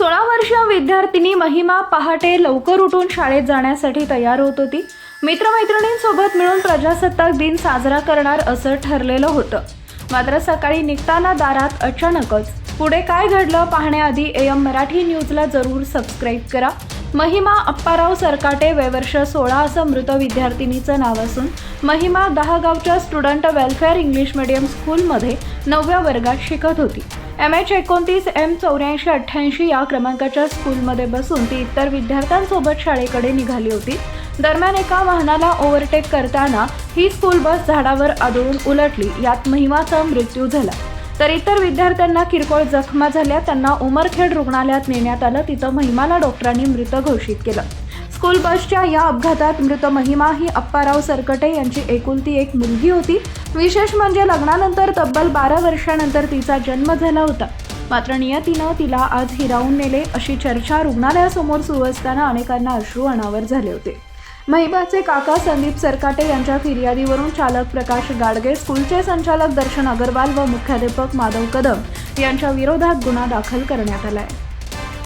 सोळा वर्षीय विद्यार्थिनी महिमा पहाटे लवकर उठून शाळेत जाण्यासाठी तयार होत होती. मित्रमैत्रिणींसोबत मिळून प्रजासत्ताक दिन साजरा करणार असं ठरलेलं होतं. मात्र सकाळी निघताना दारात अचानकच पुढे काय घडलं पाहण्याआधी एम मराठी न्यूजला जरूर सबस्क्राईब करा. महिमा अप्पाराव सरकाटे वयवर्ष सोळा असं मृत विद्यार्थिनीचं नाव असून महिमा दहागावच्या स्टुडंट वेलफेअर इंग्लिश मिडियम स्कूलमध्ये नवव्या वर्गात शिकत होती. एम एच एकोणतीस एम चौऱ्याऐंशी अठ्ठ्याऐंशी या क्रमांकाच्या स्कूलमध्ये बसून ती इतर विद्यार्थ्यांसोबत शाळेकडे निघाली होती. दरम्यान एका वाहनाला ओव्हरटेक करताना ही स्कूल बस झाडावर आदळून उलटली. यात महिमाचा मृत्यू झाला. तर इतर विद्यार्थ्यांना किरकोळ जखमा झाल्या त्यांना उमरखेड रुग्णालयात नेण्यात आलं. तिथं महिमाला डॉक्टरांनी मृत घोषित केलं. स्कूल बसच्या या अपघातात मृत महिमा ही अप्पाराव सरकटे यांची एकुलती एक मुलगी होती. विशेष म्हणजे लग्नानंतर तब्बल बारा वर्षानंतर तिचा जन्म झाला होता. मात्र नियतीनं तिला आज हिरावून नेले अशी चर्चा रुग्णालयासमोर सुरू असताना अनेकांना अश्रू अनावर झाले होते. महिबाचे काका संदीप सरकाटे यांच्या फिर्यादीवरून चालक प्रकाश गाडगे स्कूलचे संचालक दर्शन अगरवाल व मुख्याध्यापक माधव कदम यांच्या विरोधात गुन्हा दाखल करण्यात आला आहे